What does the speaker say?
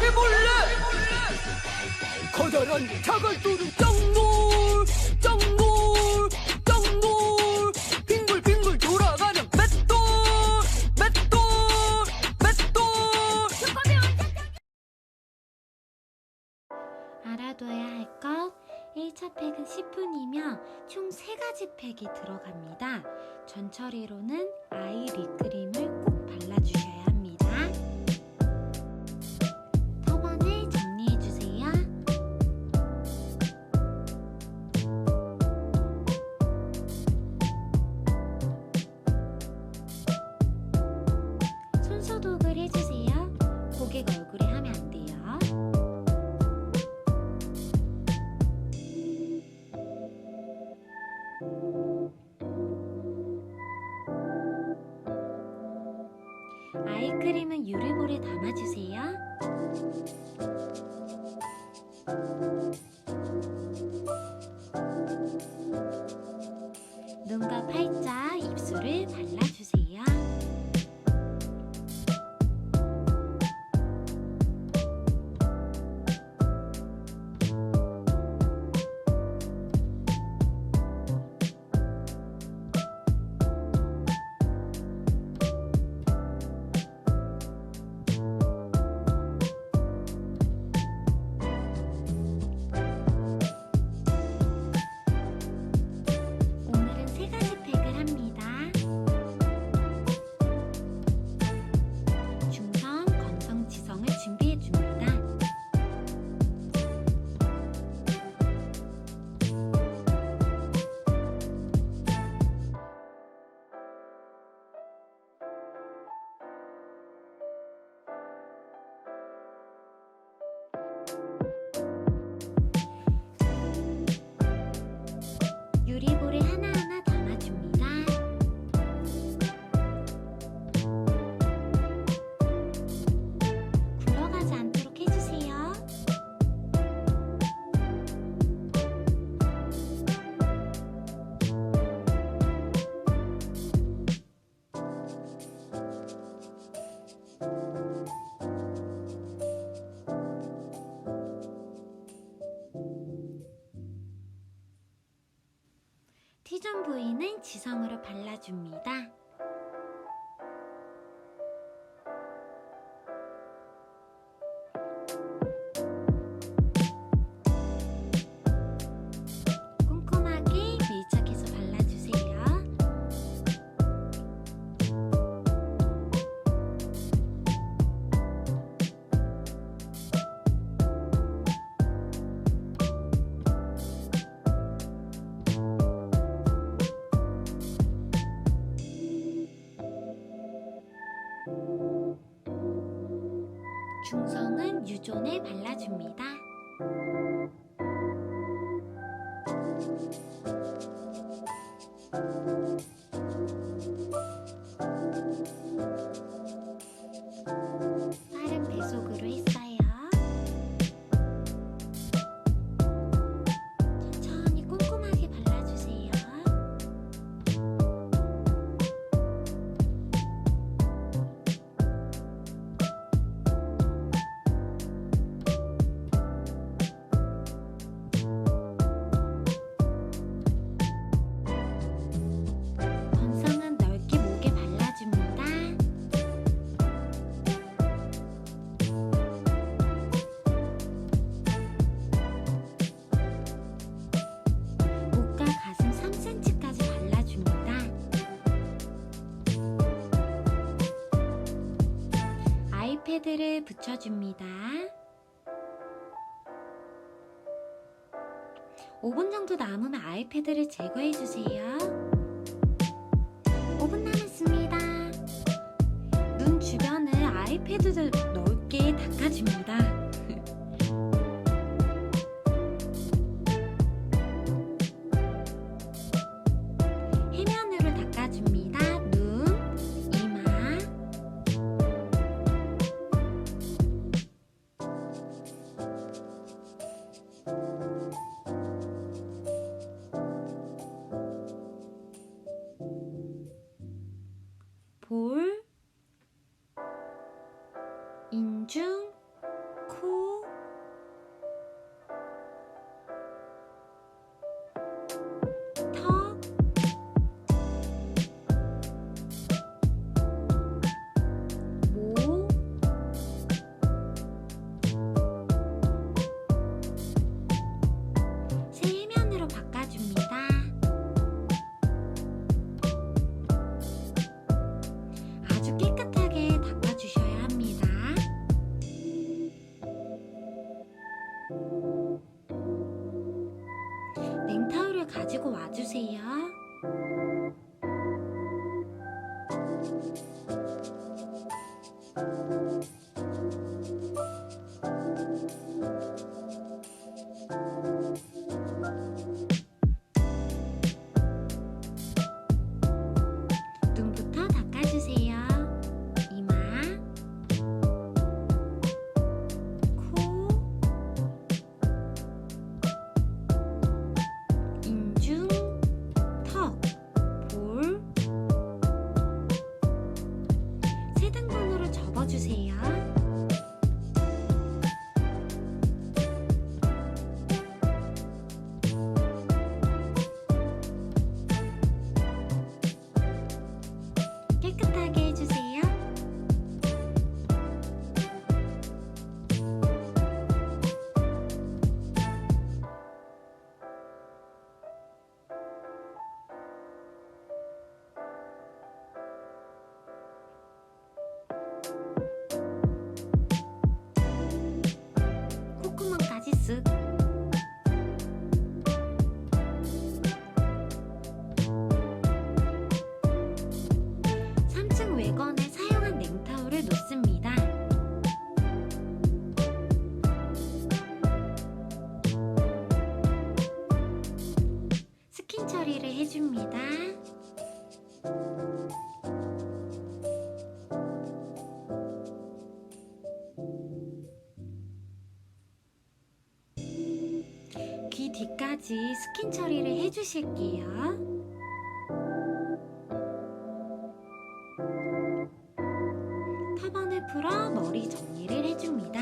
해볼래. 커다란 자갈도는 짱놀 짱놀 짱놀 빙글빙글 돌아가는 맷돌 맷돌 맷돌. 알아둬야 할 것 1차 팩은 10분이며 총 3가지 팩이 들어갑니다. 전처리로는 아이 립크림을 아이크림은 유리볼에 담아주세요. T존 부위는 지성으로 발라줍니다. 유존에 발라줍니다. 아이패드를 붙여줍니다. 5분 정도 남으면 아이패드를 제거해주세요. 5분 남았습니다. 눈 주변을 아이패드를 넓게 닦아줍니다. 볼, 인중, 코. 깨끗하게 해주세요. 코코만 가지 쓱. 때까지 스킨 처리를 해주실게요. 타번을 풀어 머리 정리를 해줍니다.